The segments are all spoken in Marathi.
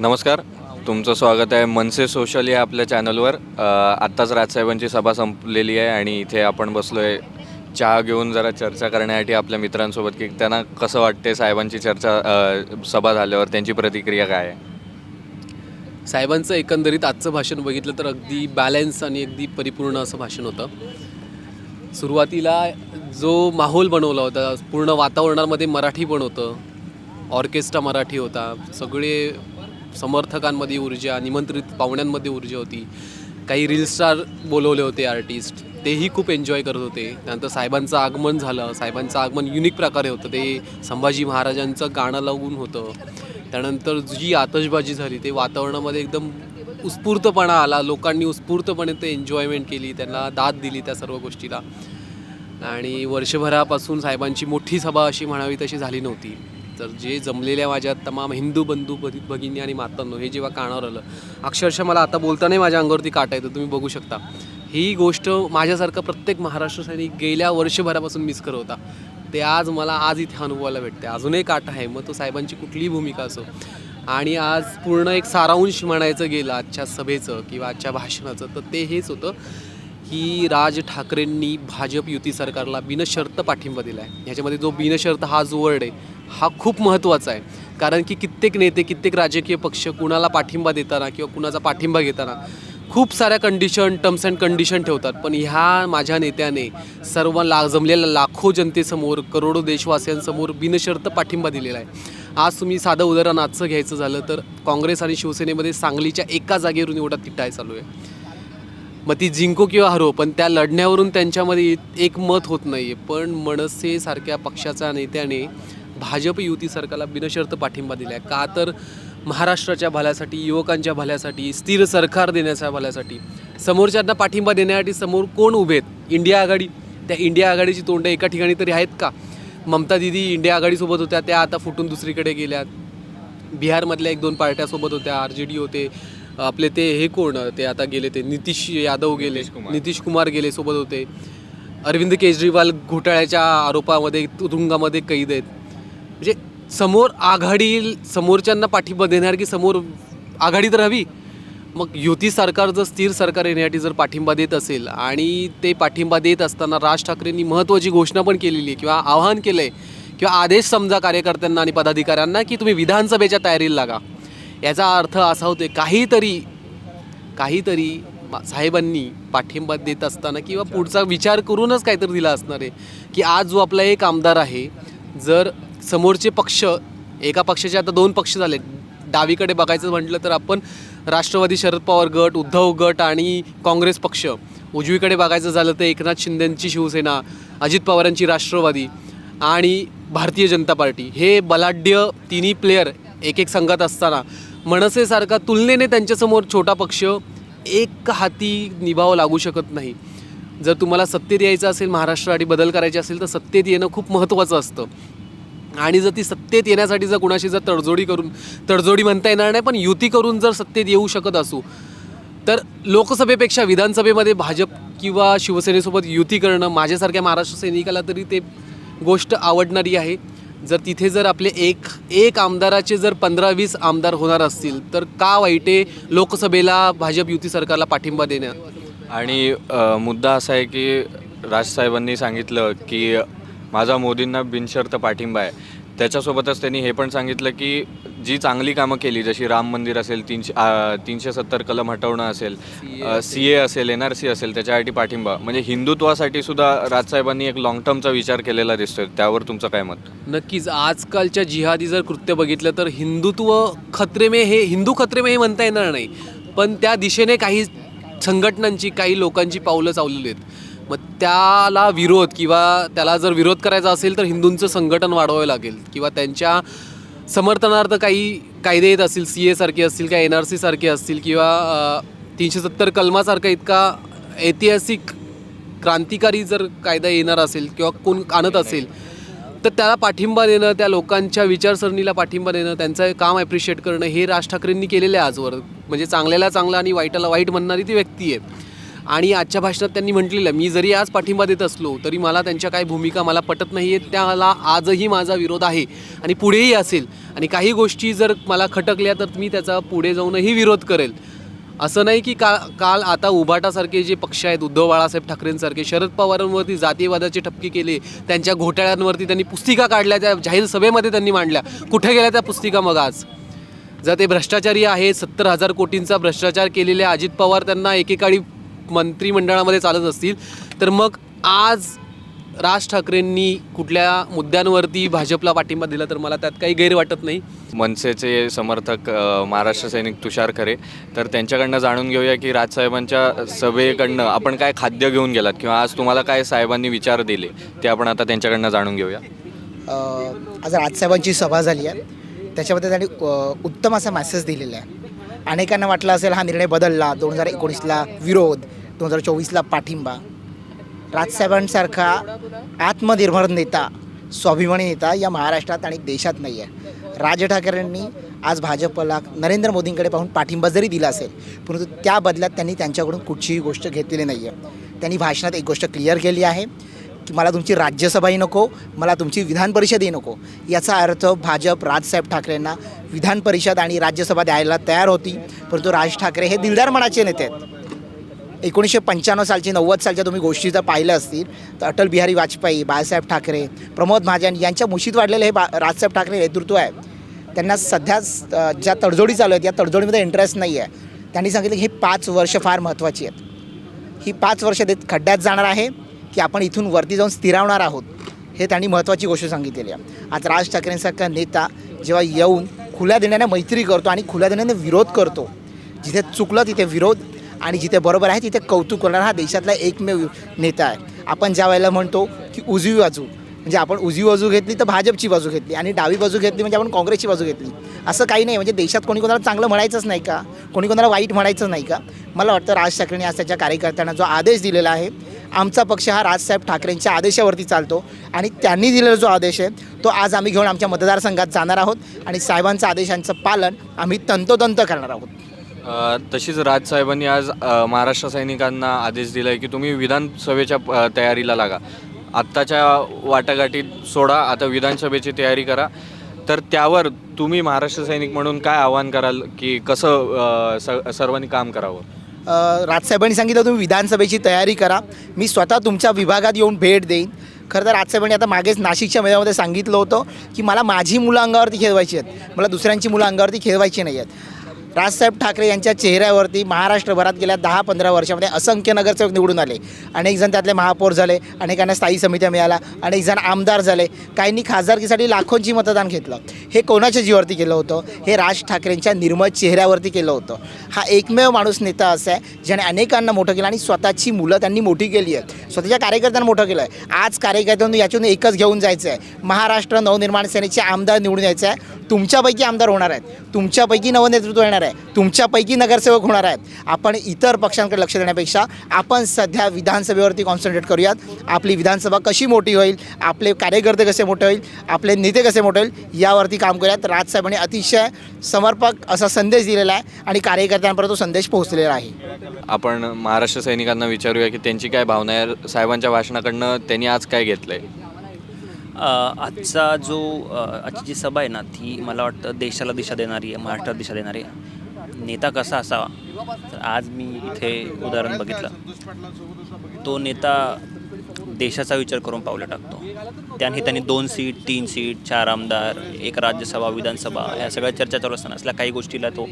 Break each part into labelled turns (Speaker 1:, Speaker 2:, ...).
Speaker 1: नमस्कार. तुमचं स्वागत आहे मनसे सोशल या आपल्या चॅनलवर. आत्ताच राजसाहेबांची सभा संपलेली आहे आणि इथे आपण बसलो आहे चहा घेऊन जरा चर्चा करण्यासाठी आपल्या मित्रांसोबत की त्यांना कसं वाटते साहेबांची चर्चा सभा झाल्यावर त्यांची प्रतिक्रिया काय आहे?
Speaker 2: साहेबांचं एकंदरीत आजचं भाषण बघितलं तर अगदी बॅलन्स आणि अगदी परिपूर्ण असं भाषण होतं. सुरुवातीला जो माहोल बनवला होता पूर्ण वातावरणामध्ये मराठी पण होतं. ऑर्केस्ट्रा मराठी होता. सगळे समर्थकांमध्ये ऊर्जा निमंत्रित पाहुण्यांमध्ये ऊर्जा होती. काही रील स्टार बोलवले होते आर्टिस्ट तेही खूप एन्जॉय करत होते. त्यानंतर साहेबांचं आगमन झालं. साहेबांचं आगमन युनिक प्रकारे होतं. ते संभाजी महाराजांचं गाणं लावून होतं. त्यानंतर जी आतषबाजी झाली ते वातावरणामध्ये एकदम उत्स्फूर्तपणा आला. लोकांनी उत्स्फूर्तपणे ते एन्जॉयमेंट केली. त्यांना दाद दिली त्या सर्व गोष्टीला. आणि वर्षभरापासून साहेबांची मोठी सभा अशी म्हणावी तशी झाली नव्हती. तर जे जमलेल्या माझ्या तमाम हिंदू बंधू भगिनी आणि मातांनो हे जेव्हा कानावर आलं अक्षरशः मला आता बोलतानाही माझ्या अंगावरती काटा येतं तुम्ही बघू शकता. ही गोष्ट माझ्यासारखं प्रत्येक महाराष्ट्र सैनिक गेल्या वर्षभरापासून मिस करत होता. ते आज मला आज इथे अनुभवायला भेटते अजूनही काटा आहे मग तो साहेबांची कुठलीही भूमिका असो. आणि आज पूर्ण एक सारांश म्हणायचं गेलं आजच्या सभेचं किंवा आजच्या भाषणाचं तर ते हेच होतं की राज ठाकरेंनी भाजप युती सरकारला बिनशर्त पाठिंबा दिला आहे ह्याच्यामध्ये जो बिनशर्त हा जो वर्ड आहे हा खूप महत्त्वाचा आहे. कारण की कित्येक नेते कित्येक राजकीय पक्ष कुणाला पाठिंबा देताना किंवा कुणाचा पाठिंबा घेताना खूप साऱ्या कंडिशन टर्म्स अँड कंडिशन ठेवतात. पण ह्या माझ्या नेत्याने सर्व ला जमलेल्या लाखो जनतेसमोर करोडो देशवासियांसमोर बिनशर्त पाठिंबा दिलेला आहे. आज तुम्ही साधं उदाहरण आजचं घ्यायचं झालं तर काँग्रेस आणि शिवसेनेमध्ये सांगलीच्या एका जागेवरून एवढा तिटाय चालू आहे. मग ती जिंको किंवा हरो पण त्या लढण्यावरून त्यांच्यामध्ये एक मत होत नाही आहे पण मनसेसारख्या पक्षाच्या नेत्याने भाजप युती सरकारला बिनशर्त पाठिंबा दिला आहे का तर महाराष्ट्राच्या भल्यासाठी युवकांच्या भल्यासाठी स्थिर सरकार देण्याच्या भल्यासाठी. समोरच्यांना पाठिंबा देण्यासाठी समोर कोण उभे आहेत? इंडिया आघाडी. त्या इंडिया आघाडीची तोंड एका ठिकाणी तरी आहेत का? ममता दिदी इंडिया आघाडीसोबत होत्या त्या आता फुटून दुसरीकडे गेल्यात. बिहारमधल्या एक दोन पार्ट्यासोबत होत्या आर जे डी होते. आपले ते हे कोण? ते आता गेले ते नितीश यादव गेले.
Speaker 1: नितीश कुमार.
Speaker 2: नितीश कुमार गेले सोबत होते. अरविंद केजरीवाल घोटाळ्याच्या आरोपामध्ये तुरुंगामध्ये कैद आहेत. म्हणजे समोर आघाडी समोरच्यांना पाठिंबा देणार की समोर आघाडी तर हवी. मग युती सरकार जर स्थिर सरकार येण्यासाठी जर पाठिंबा देत असेल आणि ते पाठिंबा देत असताना राज ठाकरेंनी महत्त्वाची घोषणा पण केलेली आहे किंवा आवाहन केलं आहे किंवा आदेश समजा कार्यकर्त्यांना आणि पदाधिकाऱ्यांना की तुम्ही विधानसभेच्या तयारीला लागा. याचा अर्थ असा होतो काहीतरी काहीतरी साहेबांनी पाठिंबा देत असताना किंवा पुढचा विचार करूनच काहीतरी दिला असणार आहे की आज जो आपला एक आमदार आहे जर समोरचे पक्ष एका पक्षाचे आता दोन पक्ष झाले. डावीकडे बघायचं म्हटलं तर आपण राष्ट्रवादी शरद पवार गट उद्धव गट आणि काँग्रेस पक्ष. उजवीकडे बघायचं झालं तर एकनाथ शिंदेंची शिवसेना अजित पवारांची राष्ट्रवादी आणि भारतीय जनता पार्टी. हे बलाढ्य तिन्ही प्लेयर एक एक संघात असताना मनसेसारखा तुलनेने त्यांच्यासमोर छोटा पक्ष एक हाती निभावं लागू शकत नाही. जर तुम्हाला सत्तेत यायचं असेल महाराष्ट्रासाठी बदल करायचे असेल तर सत्तेत येणं खूप महत्त्वाचं असतं. आणि जर ती सत्तेत येण्यासाठी जर कुणाशी जर तडजोडी करून तडजोडी म्हणता येणार नाही पण युती करून जर सत्तेत येऊ शकत असू तर लोकसभेपेक्षा विधानसभेमध्ये भाजप किंवा शिवसेनेसोबत युती करणं माझ्यासारख्या महाराष्ट्र सैनिकाला तरी ते गोष्ट आवडणारी आहे. जर तिथे जर आपले एक एक आमदाराचे जर पंधरा वीस आमदार होणार असतील तर का वाईटे लोकसभेला भाजप युती सरकारला पाठिंबा देण्यात?
Speaker 1: आणि मुद्दा असा आहे की राजसाहेबांनी सांगितलं की माझा मोदींना बिनशर्त पाठिंबा आहे. त्याच्यासोबतच त्यांनी हे पण सांगितलं की जी चांगली कामं केली जशी राम मंदिर असेल तीनशे तीनशे सत्तर कलम हटवणं असेल सी ए असेल. एन आर सी असेल त्याच्यासाठी पाठिंबा. म्हणजे हिंदुत्वासाठी सुद्धा राजसाहेबांनी एक लॉंग टर्मचा विचार केलेला दिसतोय. त्यावर तुमचं काय मत?
Speaker 2: नक्कीच. आजकालच्या जिहादी जर कृत्य बघितलं तर हिंदुत्व खत्रेमे हे हिंदू खत्रेमे हे म्हणता येणार नाही. पण त्या दिशेने काही संघटनांची काही लोकांची पावलं चावलेली आहेत. मग त्याला विरोध किंवा त्याला जर विरोध करायचा असेल तर हिंदूंचं संघटन वाढवावं लागेल. किंवा त्यांच्या समर्थनार्थ काही कायदे येत असतील सी एसारखे असतील किंवा एन आर सीसारखे असतील किंवा तीनशे सत्तर कलमासारखा इतका ऐतिहासिक क्रांतिकारी जर कायदा येणार असेल किंवा कोण आणत असेल तर त्याला पाठिंबा देणं त्या लोकांच्या विचारसरणीला पाठिंबा देणं त्यांचं काम ॲप्रिशिएट करणं हे राज ठाकरेंनी केलेलं आहे आजवर. म्हणजे चांगल्याला चांगलं आणि वाईटाला वाईट म्हणणारी ती व्यक्ती आहे. आणि आजच्या भाषणात त्यांनी म्हटलेलं मी जरी आज पाठिंबा देत असलो तरी मला त्यांच्या काही भूमिका मला पटत नाही आहेत त्याला आजही माझा विरोध आहे आणि पुढेही असेल. आणि काही गोष्टी जर मला खटकल्या तर मी त्याचा पुढे जाऊनही विरोध करेल. असं नाही की का काल आता उभाटासारखे जे पक्ष आहेत उद्धव बाळासाहेब ठाकरेंसारखे शरद पवारांवरती जातीयवादाचे ठपके केले त्यांच्या घोटाळ्यांवरती त्यांनी पुस्तिका काढल्या त्या जाहीर सभेमध्ये त्यांनी मांडल्या. कुठे गेल्या त्या पुस्तिका मग आज? जर ते भ्रष्टाचारी आहे सत्तर हजार कोटींचा भ्रष्टाचार केलेले अजित पवार त्यांना एकेकाळी मंत्रिमंडळामध्ये चालत असतील तर मग आज राज ठाकरेंनी कुठल्या मुद्द्यांवरती भाजपला पाठिंबा दिला तर मला त्यात काही गैर वाटत नाही.
Speaker 1: मनसेचे समर्थक महाराष्ट्र सैनिक तुषार खरे तर त्यांच्याकडनं जाणून घेऊया की राजसाहेबांच्या सभेकडनं आपण काय खाद्य घेऊन गेलात किंवा आज तुम्हाला काय साहेबांनी विचार दिले ते आपण आता त्यांच्याकडनं जाणून घेऊया.
Speaker 3: अ, आज राजसाहेबांची सभा झाली आहे. त्याच्यामध्ये त्यांनी उत्तम असा मेसेज दिलेला आहे. अनेकांना वाटलं असेल हा निर्णय बदलला दोन हजार एकोणीसला विरोध. दोन हजार चोवीसला पाठिंबा. राजसाहेबांसारखा आत्मनिर्भर नेता स्वाभिमानी नेता या महाराष्ट्रात आणि देशात नाही आहे राज ठाकरेंनी आज भाजपला नरेंद्र मोदींकडे पाहून पाठिंबा जरी दिला असेल परंतु त्या बदल्यात त्यांनी त्यांच्याकडून कुठचीही गोष्ट घेतलेली नाही आहे त्यांनी भाषणात एक गोष्ट क्लिअर केली आहे की मला तुमची राज्यसभाही नको मला तुमची विधान परिषदही नको. याचा अर्थ भाजप राजसाहेब ठाकरेंना विधान परिषद आणि राज्यसभा द्यायला तयार होती परंतु राज ठाकरे हे दिलदार मनाचे नेते आहेत. एकोणीसशे पंच्याण्णव सालची नव्वद सालच्या तुम्ही गोष्टी जर पाहिल्या असतील तर अटल बिहारी वाजपेयी बाळासाहेब ठाकरे प्रमोद महाजन यांच्या मुशीत वाढलेलं हे बा राजसाहेब ठाकरे नेतृत्व आहे. त्यांना सध्या ज्या तडजोडी चालू आहेत या तडजोडीमध्ये इंटरेस्ट नाही आहे. त्यांनी सांगितलं की ही पाच वर्ष फार महत्त्वाची आहेत. ही पाच वर्ष देत खड्ड्यात जाणार आहे की आपण इथून वरती जाऊन स्थिरावणार आहोत हे त्यांनी महत्त्वाची गोष्ट सांगितलेली आहे. आज राज ठाकरेंसारखा नेता जेव्हा येऊन खुल्या देण्याने मैत्री करतो आणि खुल्या देण्याने विरोध करतो जिथे चुकलं तिथे विरोध आणि जिथे बरोबर आहे तिथे कौतुक करणारा हा देशातला एकमेव नेता आहे. आपण ज्या वेळेला म्हणतो की उजवी बाजू म्हणजे आपण उजवी बाजू घेतली तर भाजपची बाजू घेतली आणि डावी बाजू घेतली म्हणजे आपण काँग्रेसची बाजू घेतली. असं काही नाही म्हणजे देशात कोणी कोणाला चांगलं म्हणायचंच नाही का? कोणी कोणाला वाईट म्हणायचं नाही का? मला वाटतं राज ठाकरेंनी आज त्याच्या कार्यकर्त्यांना जो आदेश दिलेला आहे आमचा पक्ष हा राजसाहेब ठाकरेंच्या आदेशावरती चालतो आणि त्यांनी दिलेला जो आदेश आहे तो आज आम्ही घेऊन आमच्या मतदारसंघात जाणार आहोत आणि साहेबांच्या आदेशांचं पालन आम्ही तंतोतंत करणार आहोत.
Speaker 1: तशीच राजसाहेबांनी आज महाराष्ट्र सैनिकांना आदेश दिला आहे की तुम्ही विधानसभेच्या तयारीला लागा. आत्ताच्या वाटाघाटीत सोडा आता विधानसभेची तयारी करा. तर त्यावर तुम्ही महाराष्ट्र सैनिक म्हणून काय आवाहन कराल की कसं स सर्वांनी काम करावं?
Speaker 3: राजसाहेबांनी सांगितलं तुम्ही विधानसभेची तयारी करा. मी स्वतः तुमच्या विभागात येऊन भेट देईन. खरं तर राजसाहेबांनी आता मागेच नाशिकच्या मेळाव्यामध्ये सांगितलं होतं की मला माझी मुलं अंगावरती खेळवायची आहेत. मला दुसऱ्यांची मुलं अंगावरती खेळवायची नाही आहेत. राजसाहेब ठाकरे यांच्या चेहऱ्यावरती महाराष्ट्रभरात गेल्या दहा पंधरा वर्षामध्ये असंख्य नगरसेवक निवडून आले. अनेक जण त्यातले महापौर झाले अनेकांना स्थायी समित्या मिळाल्या अनेक जण आमदार झाले. काहींनी खासदारकीसाठी लाखोंची मतदान घेतलं. हे कोणाच्या जीवावरती केलं होतं? हे राज ठाकरेंच्या निर्मळ चेहऱ्यावरती केलं होतं. हा एकमेव माणूस नेता असा आहे ज्याने अनेकांना मोठं केलं आणि स्वतःची मुलं त्यांनी मोठी केली आहेत. स्वतःच्या कार्यकर्त्यांना मोठं केलं आहे. आज कार्यकर्त्यांनी याच्यातून एकच घेऊन जायचं आहे. महाराष्ट्र नवनिर्माण सेनेचे आमदार निवडून यायचं आहे. तुमच्यापैकी आमदार होणार आहेत. तुमच्यापैकी नवनेतृत्व येणार आहे. तुमच्यापैकी नगरसेवक होणार आहेत. आपण इतर पक्षांकडे लक्ष देण्यापेक्षा आपण सध्या विधानसभेवरती कॉन्सन्ट्रेट करूयात. आपली विधानसभा कशी मोठी होईल आपले कार्यकर्ते कसे मोठे होईल आपले नेते कसे मोठे होईल यावरती काम करूयात. राजसाहेबांनी अतिशय समर्पक असा संदेश दिलेला आहे आणि कार्यकर्त्यांपर्यंत तो संदेश पोहोचलेला आहे.
Speaker 1: आपण महाराष्ट्र सैनिकांना विचारूया की त्यांची काय भावना आहे? साहेबांच्या भाषणाकडनं त्यांनी आज काय घेतलं आहे
Speaker 4: आजचा जो आजची जी सभा आहे ना ती मला वाटतं देशाला दिशा देणारी आहे महाराष्ट्राला दिशा देणारी आहे. नेता कसा असावा? तर आज मी इथे उदाहरण बघितलं. तो नेता देशाचा विचार करून पावलं टाकतो. त्याने त्यांनी दोन सीट तीन सीट चार आमदार एक राज्यसभा विधानसभा या सगळ्या चर्चा चालू असताना असल्या काही गोष्टीला तो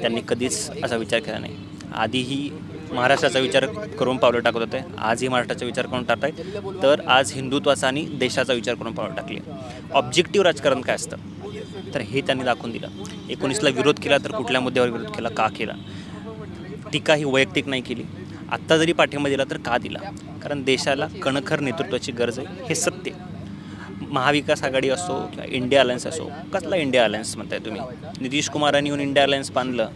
Speaker 4: त्यांनी कधीच असा विचार केला नाही. आधीही महाराष्ट्राचा विचार करून पावलं टाकत होते. आजही महाराष्ट्राचा विचार करून टाकत आहेत तर आज हिंदुत्वाचा आणि देशाचा विचार करून पावलं टाकली. ऑब्जेक्टिव्ह राजकारण काय असतं? तर हे त्यांनी दाखवून दिलं. एकोणीसला विरोध केला तर कुठल्या मुद्द्यावर विरोध केला का केला? टीका ही वैयक्तिक नाही केली. आत्ता जरी पाठिंबा दिला तर का दिला? कारण देशाला कणखर नेतृत्वाची गरज आहे हे सत्य महाविकास आघाडी असो किंवा इंडिया अलायन्स असो कसला इंडिया अलायन्स म्हणताय तुम्ही? नितीश कुमारांनी येऊन इंडिया अलायन्स बांधलं.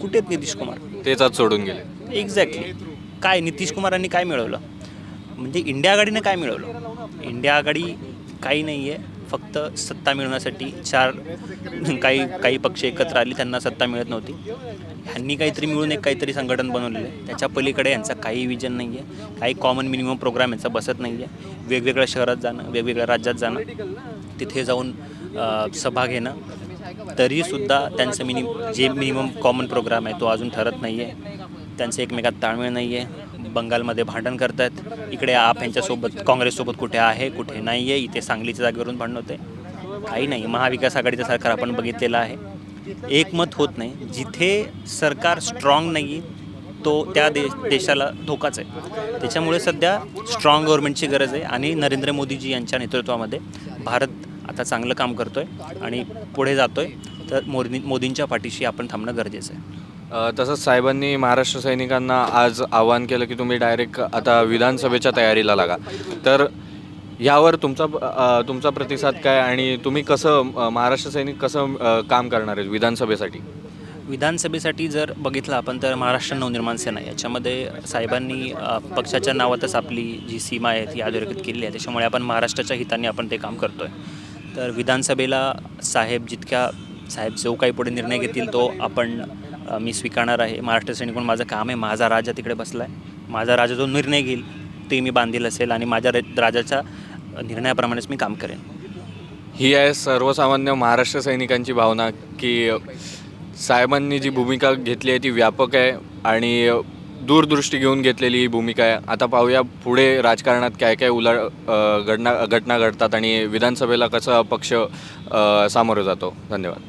Speaker 4: कुठे आहेत नितीश कुमार?
Speaker 1: तेच आज सोडून गेले.
Speaker 4: एक्झॅक्टली काय नितीश कुमारांनी काय मिळवलं? म्हणजे इंडिया आघाडीनं काय मिळवलं? इंडिया आघाडी काही नाही आहे फक्त सत्ता मिळवण्यासाठी चार काही काही पक्ष एकत्र आले त्यांना सत्ता मिळत नव्हती. ह्यांनी काहीतरी मिळून एक काहीतरी संघटन बनवलेलं आहे. त्याच्या पलीकडे यांचा काही विजन नाही आहे काही कॉमन मिनिमम प्रोग्राम यांचा बसत नाही आहे वेगवेगळ्या शहरात जाणं वेगवेगळ्या राज्यात जाणं तिथे जाऊन सभा घेणं तरीसुद्धा त्यांचं मिनिम जे मिनिमम कॉमन प्रोग्राम आहे तो अजून ठरत नाही आहे त्यांचं एकमेकात ताळमेळ नाही आहे बंगालमध्ये भांडण करतात इकडे आप यांच्यासोबत काँग्रेससोबत कुठे आहे कुठे नाही आहे इथे सांगलीच्या जागेवरून भांडण होते. काही नाही. महाविकास आघाडीचं सरकार आपण बघितलेलं आहे. एकमत होत नाही. जिथे सरकार स्ट्रॉंग नाही तो त्या दे देशाला धोकाच आहे. त्याच्यामुळे सध्या स्ट्रॉंग गव्हर्नमेंटची गरज आहे. आणि नरेंद्र मोदीजी यांच्या नेतृत्वामध्ये भारत आता चांगलं काम करतो आहे आणि पुढे जातो आहे तर मोदी मोदींच्या पाठीशी आपण थांबणं गरजेचं आहे.
Speaker 1: तसंच साहेबांनी महाराष्ट्र सैनिकांना आज आवाहन केलं की तुम्ही डायरेक्ट आता विधानसभेच्या तयारीला लागा. तर यावर तुमचा तुमचा प्रतिसाद काय आणि तुम्ही कसं महाराष्ट्र सैनिक कसं काम करणार आहेत विधानसभेसाठी?
Speaker 4: विधानसभेसाठी जर बघितलं आपण तर महाराष्ट्र नवनिर्माण सेना याच्यामध्ये साहेबांनी पक्षाच्या नावातच आपली जी सीमा आहे ती अधोरेखित केली आहे. त्याच्यामुळे आपण महाराष्ट्राच्या हिताने आपण ते काम करतो आहे तर विधानसभेला साहेब जितक्या साहेब जो काही पुढे निर्णय घेतील तो आपण मी स्वीकारणार आहे. महाराष्ट्र सैनिक माझं काम आहे. माझा राजा तिकडे बसला आहे माझा राजा जो निर्णय घेईल ते मी बांधील असेल आणि माझ्या राजाच्या निर्णयाप्रमाणेच मी काम करेन.
Speaker 1: ही आहे सर्वसामान्य महाराष्ट्र सैनिकांची भावना की साहेबांनी जी भूमिका घेतली आहे ती व्यापक आहे आणि दूरदृष्टी घेऊन घेतलेली ही भूमिका आहे. आता पाहूया पुढे राजकारणात काय काय उला घडना घटना घडतात आणि विधानसभेला कसा पक्ष सामोरं जातो. धन्यवाद.